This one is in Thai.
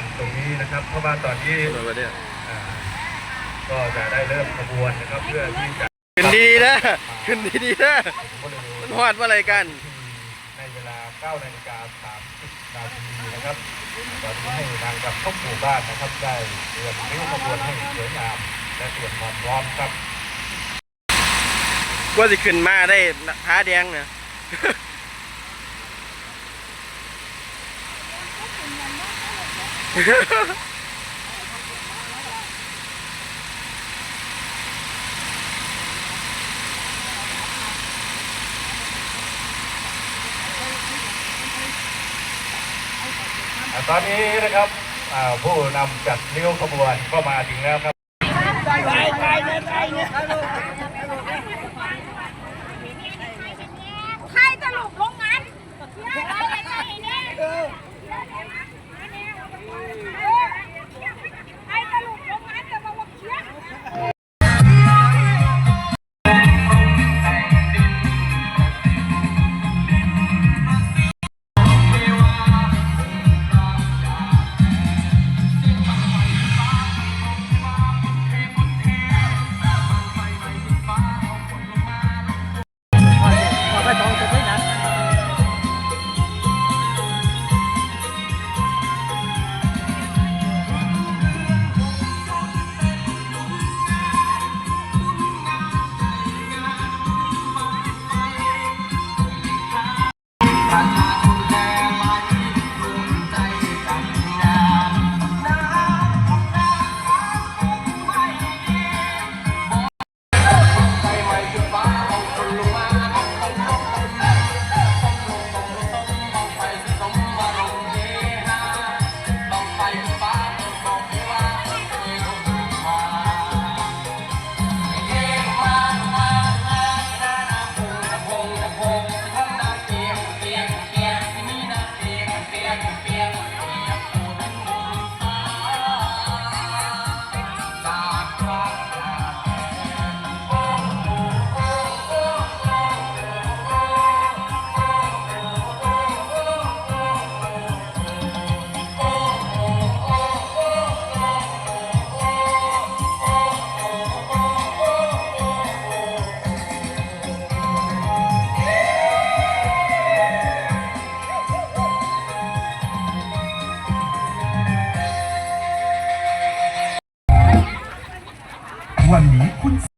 สัมพันธ์ตรงนี้นะครับ เพราะว่าตอนนี้มาประเดี๋ยวอ่าก็จะได้เริ่มขบวนนะครับ เพื่อที่จะขึ้นดีๆนะขึ้นดีๆนะบริเวมันณหอดว่าอะไรกัน ในเวลา 9 นาฬิกา 30 นาทีนะครับตอนนี้ให้ทางกับทุกหมู่บ้านนะครับ ได้เตรียมริ้วขบวนให้สวยงาม และเตรียมความพร้อมครับ กว่าสิขึ้นมาได้ท้าแดงนะ อ่า ตอนนี้นะครับอ่าผู้นำจัดริ้ยวขบวนก็มาถึงแล้วครับ คุณ